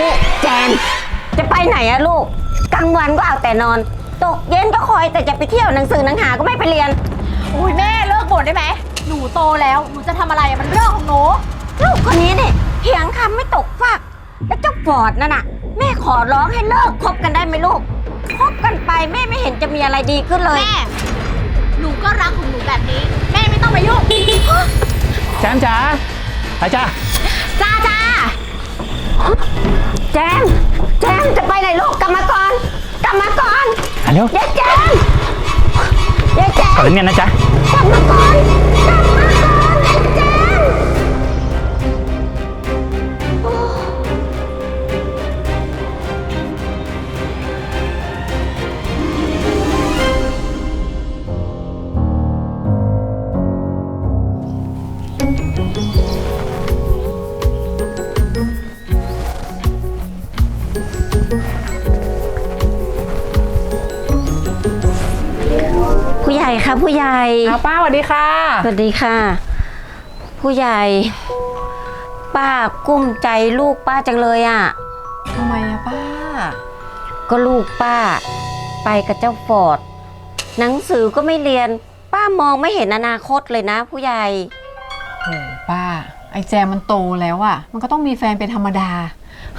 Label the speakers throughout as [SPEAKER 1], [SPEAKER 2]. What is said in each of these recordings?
[SPEAKER 1] นี่แจนจะไปไหนอะลูก กลางวันก็เอาแต่นอน ตกเย็นก็คอยแต่จะไปเที่ยวหนังสือหนังหาก็ไม่ไปเรียน
[SPEAKER 2] อุ้ยแม่เลิกบ่นได้ไหม หนูโตแล้วหนูจะทำอะไรอะมันเรื่องของหนู
[SPEAKER 1] ลูกคนนี้เนี่ยเถียงคำไม่ตกฟากแล้วเจ้าฟอร์ดนั่นน่ะ แม่ขอร้องให้เลิกคบกันได้ไหมลูกคบกันไปแม่ไม่เห็นจะมีอะไรดีขึ้นเลย
[SPEAKER 2] แม่ หนูก็รักของหนูแบบนี้ แม่ไม่ต้องมายุ่ง
[SPEAKER 3] แจมจ๋าไปจ้า
[SPEAKER 2] จ้าจ้า
[SPEAKER 1] แจมแจมจะไปไหนลูกกลับมาก่อนกลับมาก่อน
[SPEAKER 3] อะเร็ว
[SPEAKER 1] ยายแจมยายแจ
[SPEAKER 3] ก่อน
[SPEAKER 1] ม
[SPEAKER 3] เรียนนะจ๊ะ
[SPEAKER 1] กลับมาก่อนกลับ ผู้ใหญ่ค่ะผู้ใหญ่
[SPEAKER 4] เอาป้าสวัสดีค่ะ
[SPEAKER 1] สวัสดีค่ะ ผู้ใหญ่ ป้ากุ้มใจลูกป้าจังเลยอะ
[SPEAKER 4] ทำไมอะป้า
[SPEAKER 1] ก็ลูกป้า ไปกับเจ้าฟอร์ดหนังสือก็ไม่เรียน ป้ามองไม่เห็นอนาคตเลยนะ ผู้ใหญ่
[SPEAKER 4] โหป้า ไอ้แจมมันโตแล้วอะมันก็ต้องมีแฟนเป็นธรรมดา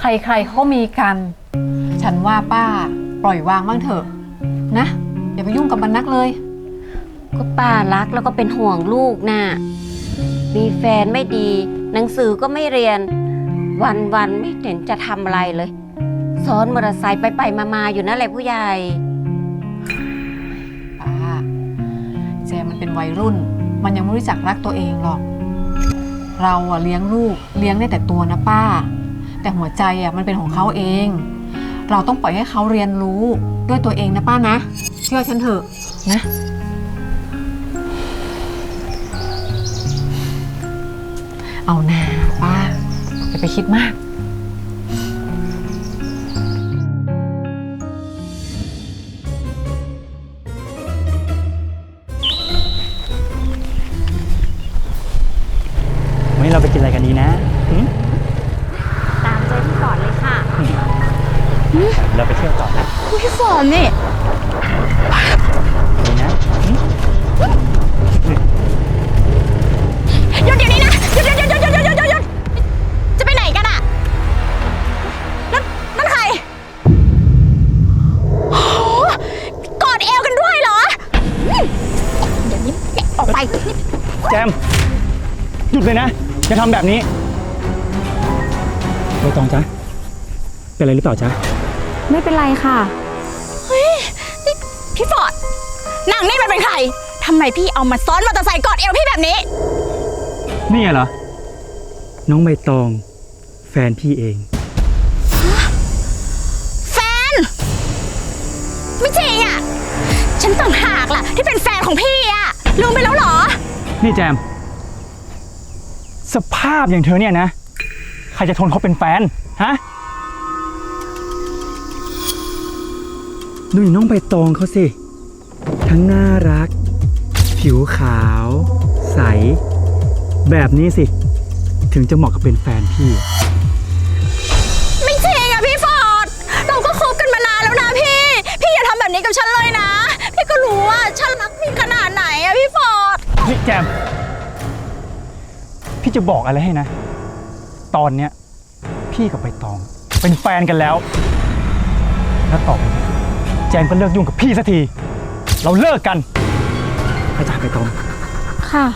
[SPEAKER 4] ใครๆเขาก็มีกัน ฉันว่าป้า ปล่อยวางบ้างเถอะ นะ อย่าไปยุ่งกับมันนักเลย
[SPEAKER 1] ก็ป้ารักแล้วก็เป็นห่วงลูกน่ะมีแฟนไม่ดี หนังสือก็ไม่เรียน วันวันๆไม่เห็นจะทำอะไรเลย ซ้อนมอเตอร์ไซค์ไปไปๆมาๆอยู่นั่นแหละผู้ใหญ่
[SPEAKER 4] ป้าแจมมันเป็นวัยรุ่น มันยังไม่รู้จักรักตัวเองหรอก เราอะเลี้ยงลูกเลี้ยงได้แต่ตัวนะป้า แต่หัวใจอะมันเป็นของเขาเอง เราต้องปล่อยให้เขาเรียนรู้ด้วยตัวเองนะป้านะ เชื่อฉันเถอะนะ เอานาป้าอย่าไปคิดมาก
[SPEAKER 3] วันนี้เราไปกินอะไรกันดีนะหืม
[SPEAKER 2] ตามใจพี่ฟอร์ดเลยค่ะ
[SPEAKER 3] เราไปเที่ยวต่อนะ
[SPEAKER 2] พี่ฟอร์ดนี่ เล
[SPEAKER 3] ยนะอย่าทำแบบนี้ใบตองจ๊ะเป็นอะไรหรือเปล่าจ๊ะ
[SPEAKER 2] ไม่เป็นไรค่ะเฮ้ยนี่พี่ฟอร์ดนางนี่มันเป็นใครทำไมพี่เอามาซ้อนมอเตอร์ไซค์กอดเอวพี่แบบนี้
[SPEAKER 3] นี่เหรอ น้องใบตอง แฟนพี่เอง
[SPEAKER 2] แฟน ไม่จริงอะ ฉันต่างหากล่ะ ที่เป็นแฟนของพี่อะลืมไปแล้วเหรอ
[SPEAKER 3] นี่แจม สภาพอย่างเธอเนี่ยนะ ใครจะทนเขาเป็นแฟน ฮะ ดูอย่างน้องใบตองเขาสิ ทั้งน่ารัก ผิวขาว ใส แบบนี้สิ ถึงจะเหมาะกับเป็นแฟนพี่
[SPEAKER 2] ไม่จริงอะพี่ฟอร์ด เราก็คบกันมานานแล้วนะพี่ พี่อย่าทำแบบนี้กับฉันเลยนะ พี่ก็รู้ว่าฉันรักพี่ขนาดไหนอะพี่ฟอร์ด
[SPEAKER 3] นี่แจม พี่จะบอกอะไรให้นะ ตอนเนี้ยพี่กับใบตอง เป็นแฟนกันแล้ว แล้วต่อไปนี้แจมก็เลิกยุ่งกับพี่สักที เราเลิกกันอาจารย์ใบตอง
[SPEAKER 2] ค่ะ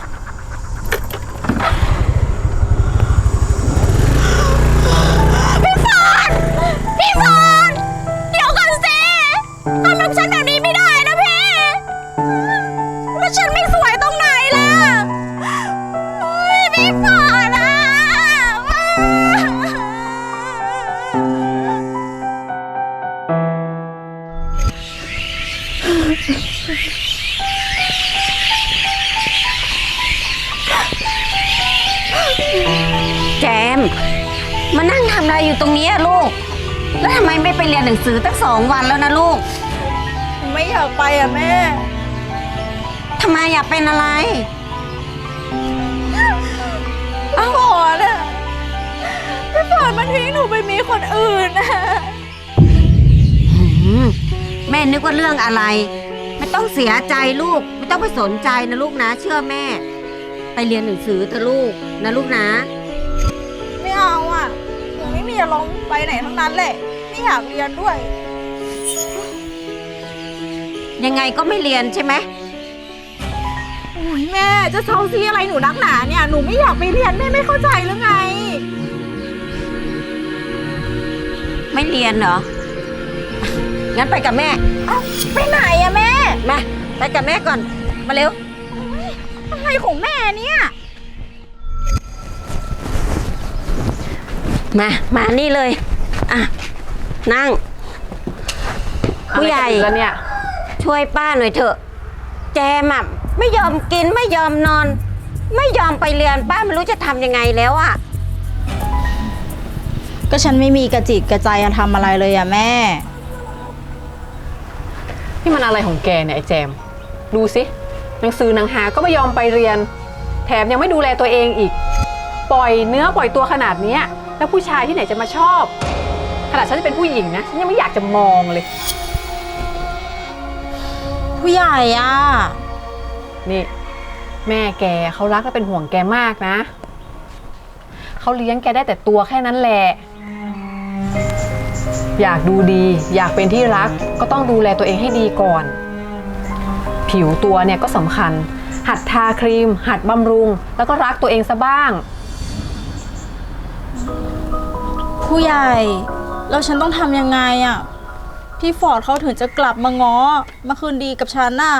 [SPEAKER 1] สือตั้งสองวันแล้วนะลูก
[SPEAKER 2] ไม่อยากไปอะแม่
[SPEAKER 1] ทำไมอยากเป็นอะไร
[SPEAKER 2] ฟอร์ดอะพี่ฝนมันทิ้งหนูไปมีคนอื่นนะ
[SPEAKER 1] หืมแม่นึกว่าเรื่องอะไร ไม่ต้องเสียใจลูก ไม่ต้องไปสนใจนะลูกนะ เชื่อแม่ ไปเรียนหนังสือเถอะลูกนะลูกนะ
[SPEAKER 2] ไม่เอาอะหนูไม่มีอารมณ์ไปไหนทั้งนั้นแหละไม่ อยากเรียนด้วย
[SPEAKER 1] ยังไงก็ไม่เรียนใช่ไหม
[SPEAKER 2] โอ้ยแม่จะเซาซีอะไรหนูนักหนาเนี่ย หนูไม่อยากไปเรียนแม่ไม่เข้าใจหรือไง
[SPEAKER 1] ไม่เรียนเหรอ งั้นไปกับแม่
[SPEAKER 2] เอ้าไปไหนอะแม่
[SPEAKER 1] มา ไปกับแม่ก่อน มาเร็ว
[SPEAKER 2] อะไรของแม่เนี่ย
[SPEAKER 1] มา มานี่เลย อะ นั่ง ผู้ใหญ่
[SPEAKER 4] อะไรกันอีกแล้วเนี่ย
[SPEAKER 1] ช่วยป้าหน่อยเถอะ แจมอะไม่ยอมกินไม่ยอมนอน ไม่ยอมไปเรียนป้าไม่รู้จะทำยังไงแล้วอะ
[SPEAKER 2] ก็ฉันไม่มีกระจิตกระใจจะทำอะไรเลยอะแม่
[SPEAKER 4] นี่มันอะไรของแกเนี่ยไอ้แจม ดูสิหนังสือหนังหาก็ไม่ยอมไปเรียน แถมยังไม่ดูแลตัวเองอีก ปล่อยเนื้อปล่อยตัวขนาดเนี้ยแล้วผู้ชายที่ไหนจะมาชอบ ขนาดฉันจะเป็นผู้หญิงนะฉันยังไม่อยากจะมองเลย
[SPEAKER 2] ผู้ใหญ่อะ
[SPEAKER 4] นี่ แม่แกเขารักและเป็นห่วงแกมากนะ เขาเลี้ยงแกได้แต่ตัวแค่นั้นแหละ อยากดูดี อยากเป็นที่รักก็ต้องดูแลตัวเองให้ดีก่อน ผิวตัวเนี่ยก็สำคัญ หัดทาครีม หัดบำรุง แล้วก็รักตัวเองซะบ้าง
[SPEAKER 2] ผู้ใหญ่ แล้วฉันต้องทำยังไงอะพี่ฟอร์ดเขาถึงจะกลับมาง้อ มาคืนดีกับฉันน่ะ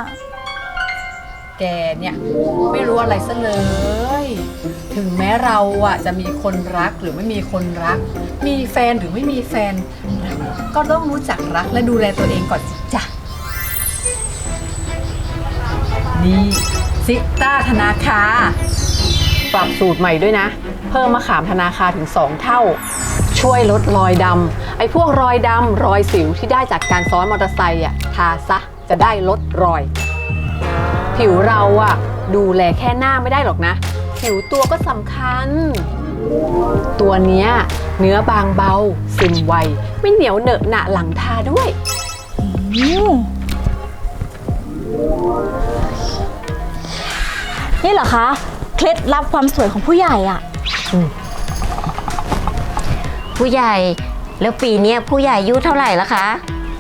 [SPEAKER 4] แกเนี่ยไม่รู้อะไรซะเลย ถึงแม้เราอะจะมีคนรักหรือไม่มีคนรัก มีแฟนหรือไม่มีแฟนเราก็ต้องรู้จักรักและดูแลตัวเองก่อนสิจ้ะนี่ซิต้าธนาคา ปรับสูตรใหม่ด้วยนะ เพิ่มมะขามธนาคาถึง 2 เท่า ช่วยลดรอยดำไอ้พวกรอยดำรอยสิวที่ได้จากการซ้อนมอเตอร์ไซค์อะทาซะจะได้ลดรอย ผิวเราอะดูแลแค่หน้าไม่ได้หรอกนะ ผิวตัวก็สำคัญ ตัวเนี้ยเนื้อบางเบา ซึมไว ไม่เหนียวเหนอะหนะหลังทาด้วย
[SPEAKER 2] นี่เหรอคะ เคล็ดลับความสวยของผู้ใหญ่อะ
[SPEAKER 1] ผู้ใหญ่ แล้วปีเนี้ยผู้ใหญ่อายุเท่าไหร่ละคะ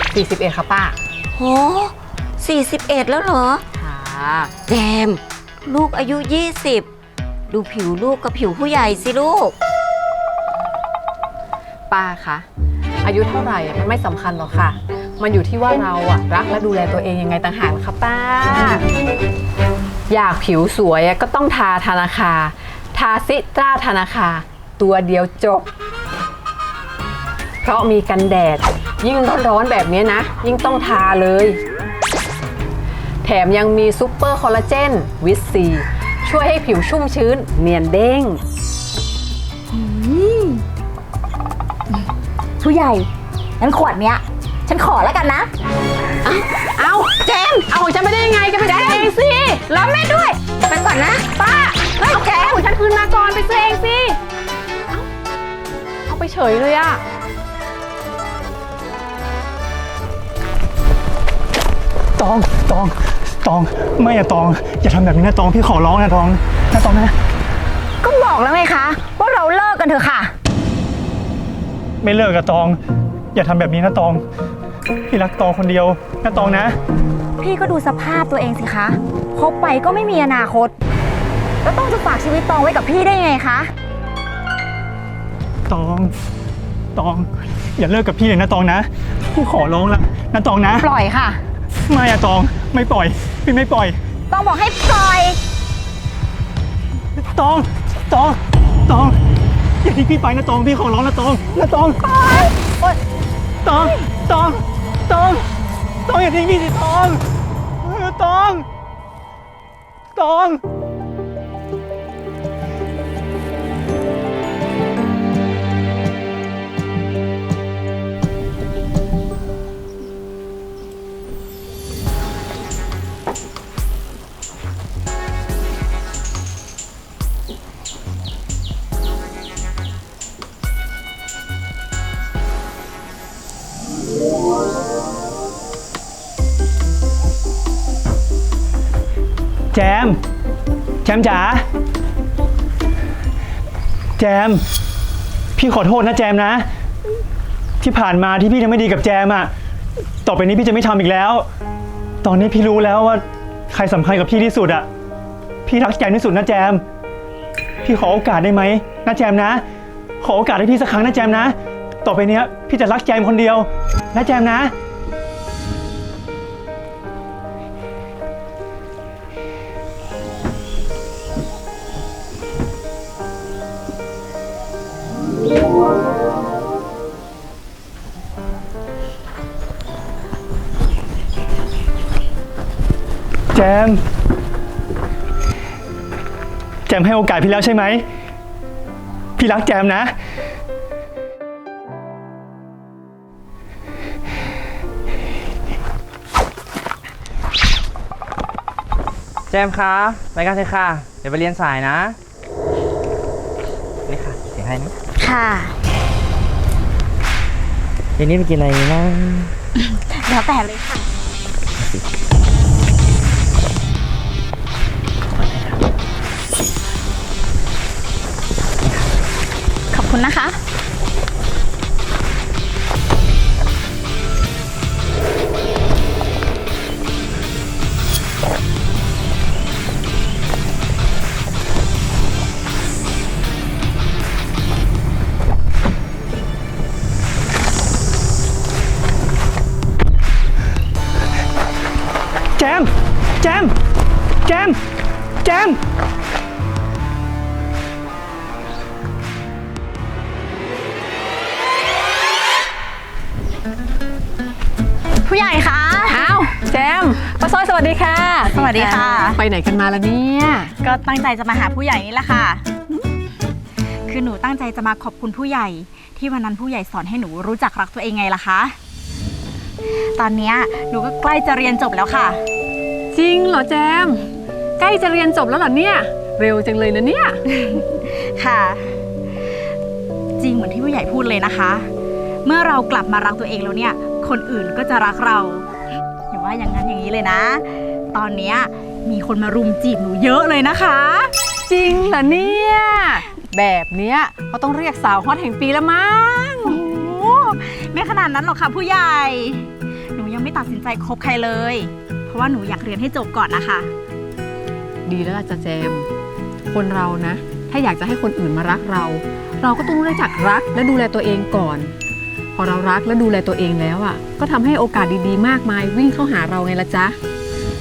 [SPEAKER 4] 41ค่ะป้า
[SPEAKER 1] โหสี่สิบเอ็ดแล้วเหรอ
[SPEAKER 4] ค่ะ
[SPEAKER 1] แจม ลูกอายุ 20 ดูผิวลูกกับผิวผู้ใหญ่สิลูก
[SPEAKER 4] ป้าคะอายุเท่าไหร่อะมันไม่สำคัญหรอกค่ะ มันอยู่ที่ว่าเราอะรักและดูแลตัวเองยังไงต่างหากนะคะป้า อยากผิวสวยอะก็ต้องทาธนาคาทาซิตราธนาคาตัวเดียวจบเพ ราะมีกันแดด ยิ่งร้อนๆแบบนี้นะ ยิ่งต้องทาเลย แถมยังมีซูเปอร์คอลลาเจนวิตซี ช่วยให้ผิวชุ่มชื้นเนียนเด้ง
[SPEAKER 2] ผู้ใหญ่งั้นขวดเนี้ย ฉันขอแล้วกันนะ
[SPEAKER 4] เอาเจมเอาของฉันไปได้ยังไงแกไปซื้อเองสิรอแม่ด้วย
[SPEAKER 1] ไปก่อนนะ
[SPEAKER 4] ป้าเฮ้ยแกของฉันคืนมาก่อนไปซื้อเองสิ เอาเอาไปเฉยเลยอะ
[SPEAKER 3] ตอง ตอง ตอง ไม่อะตอง อย่าทำแบบนี้นะตอง พี่ขอร้องนะตอง นะตองนะ
[SPEAKER 2] ก็บอกแล้วไงคะ ว่าเราเลิกกันเถอะค่ะ
[SPEAKER 3] ไม่เลิกกับตอง อย่าทำแบบนี้นะตอง พี่รักตองคนเดียว นะตองนะ
[SPEAKER 2] พี่ก็ดูสภาพตัวเองสิคะคบไปก็ไม่มีอนาคต แล้วต้องจะฝากชีวิตตองไว้กับพี่ได้ยังไงคะ
[SPEAKER 3] ตอง ตอง อย่าเลิกกับพี่เลยนะตองนะ พี่ขอร้องละนะตองนะ
[SPEAKER 2] ปล่อยค่ะ
[SPEAKER 3] ไม่อะตองไม่ปล่อย พี่ไม่ปล่อย
[SPEAKER 2] ต้องบอกให้ปล่อย
[SPEAKER 3] ตอง ตอง ตอง อย่าทิ้งพี่ไปนะตอง พี่ขอร้องนะตอง นะตองตอง ตอง ตอง ตองอย่าทิ้งพี่สิตองเออตอง ตอง แจม แจมจ๋า แจม พี่ขอโทษนะแจมนะ ที่ผ่านมาที่พี่ทำไม่ดีกับแจมอะต่อไปนี้พี่จะไม่ทำอีกแล้ว ตอนนี้พี่รู้แล้วว่าใครสำคัญกับพี่ที่สุดอะพี่รักแจมที่สุดนะแจม พี่ขอโอกาสได้ไหมนะแจมนะ ขอโอกาสให้พี่สักครั้งนะแจมนะ ต่อไปเนี้ยพี่จะรักแจมคนเดียวนะแจมนะ จม แจมให้โอกาสพี่แล้วใช่ไหม พี่รักแจมนะ
[SPEAKER 5] แจมคะไปกันเถอะค่ะ เดี๋ยวไปเรียนสายนะ นี่ค่ะเสียงให้นะ
[SPEAKER 2] ค่ะ
[SPEAKER 5] เย็นนี้ไปกินอะไรนะ
[SPEAKER 2] แล้วแต่เลยค่ะ
[SPEAKER 3] แจม แจม แจม แจม
[SPEAKER 2] ผู้ใหญ่คะ
[SPEAKER 4] อ้าวแจมป้าซอยสวัสดีค่ะ
[SPEAKER 2] สวัสดีค่ะ
[SPEAKER 4] ไปไหนกันมาละเนี่ย
[SPEAKER 2] ก็ตั้งใจจะมาหาผู้ใหญ่นี่แหละค่ะ คือหนูตั้งใจจะมาขอบคุณผู้ใหญ่ ที่วันนั้นผู้ใหญ่สอนให้หนูรู้จักรักตัวเองไงล่ะคะ ตอนเนี้ยหนูก็ใกล้จะเรียนจบแล้วค่ะ
[SPEAKER 4] จริงเหรอแจม ใกล้จะเรียนจบแล้วเหรอเนี่ย เร็วจังเลยนะเนี่ย
[SPEAKER 2] ค่ะ จริงเหมือนที่ผู้ใหญ่พูดเลยนะคะ เมื่อเรากลับมารักตัวเองแล้วเนี่ย คนอื่นก็จะรักเราอย่าว่าอย่างนั้นอย่างนี้เลยนะ ตอนเนี้ยมีคนมารุมจีบหนูเยอะเลยนะคะ
[SPEAKER 4] จริงเหรอเนี่ย แบบเนี้ยเขาต้องเรียกสาวฮอตแห่งปีแล้วมั้ง
[SPEAKER 2] โอ้โหไม่ขนาดนั้นหรอกค่ะผู้ใหญ่หนู ยังไม่ตัดสินใจคบใครเลย เพราะว่าหนูอยากเรียนให้จบก่อนนะคะ
[SPEAKER 4] ดีแล้วล่ะจ้ะแจม คนเรานะ ถ้าอยากจะให้คนอื่นมารักเรา เราก็ต้องรู้จักรักและดูแลตัวเองก่อน พอเรารักและดูแลตัวเองแล้วอะ ก็ทำให้โอกาสดีๆ มากมายวิ่งเข้าหาเราไงละจ๊ะ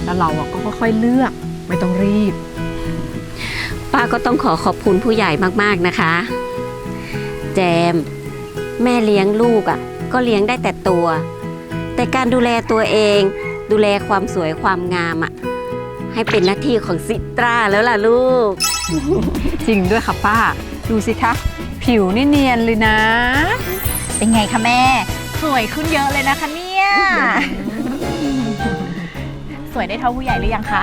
[SPEAKER 4] แล้วเราอะก็ค่อยๆเลือกไม่ต้องรีบ
[SPEAKER 1] ป้าก็ต้องขอขอบคุณผู้ใหญ่มากๆนะคะ แจม แม่เลี้ยงลูกอะ่ะ ก็เลี้ยงได้แต่ตัว แต่การดูแลตัวเอง ดูแลความสวยความงามอะ่ะให้เป็นหน้าที่ของซิตราแล้วล่ะลูก
[SPEAKER 4] จริงด้วยค่ะป้า ดูสิคะ ผิวนี่เนียนเลยนะ
[SPEAKER 2] เป็นไงคะแม่ สวยขึ้นเยอะเลยนะคะเนี่ย สวยได้เท่าผู้ใหญ่หรือยังคะ